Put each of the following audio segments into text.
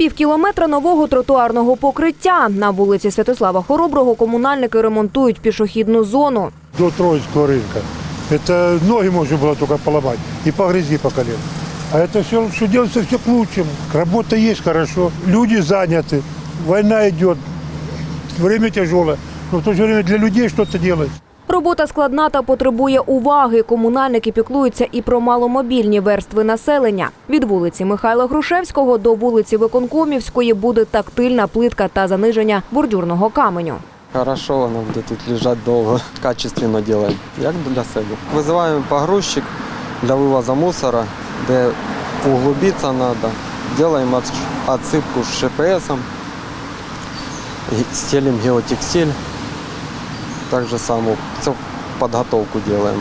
Пів кілометра нового тротуарного покриття на вулиці Святослава Хороброго комунальники ремонтують пішохідну зону. до Троицкого рынка. Это ноги можно было только поломать и по грязи по колено. А это все, что делается, все к лучшему. Работа есть хорошо, люди заняты, война идет, время тяжелое, но в то же время для людей что-то делается. Робота складна та потребує уваги. Комунальники піклуються і про маломобільні верстви населення. Від вулиці Михайла Грушевського до вулиці Виконкомівської буде тактильна плитка та заниження бордюрного каменю. Хорошо, воно буде тут лежати довго. Качественно делаем, як для себе. Визиваємо погрузчик для вивозу мусора, де углубитися треба. Делаем от- з ШПСом, стелим геотекстиль. Так же само цю підготовку делаем.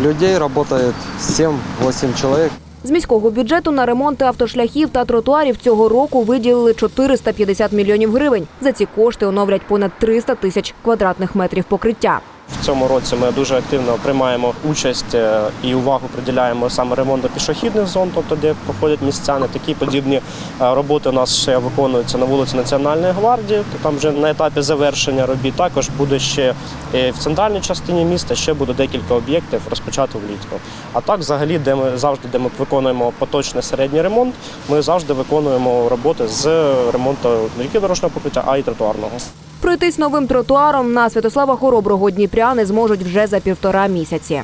Людей працює 7-8 чоловік. З міського бюджету на ремонти автошляхів та тротуарів цього року виділили 450 мільйонів гривень. За ці кошти оновлять понад 300 тисяч квадратних метрів покриття. В цьому році ми дуже активно приймаємо участь е, і увагу приділяємо саме ремонту пішохідних зон, тобто де проходять містяни. Такі подібні е, роботи у нас ще виконуються на вулиці Національної гвардії. то Там вже на етапі завершення робіт. Також буде ще е, в центральній частині міста. Ще буде декілька об'єктів розпочато влітку. А так, взагалі, де ми завжди, де ми виконуємо поточний середній ремонт, ми завжди виконуємо роботи з ремонту не тільки дорожнього покриття, а й тротуарного. Пройтись новим тротуаром на Святослава Хороброго дніпряни зможуть вже за півтора місяці.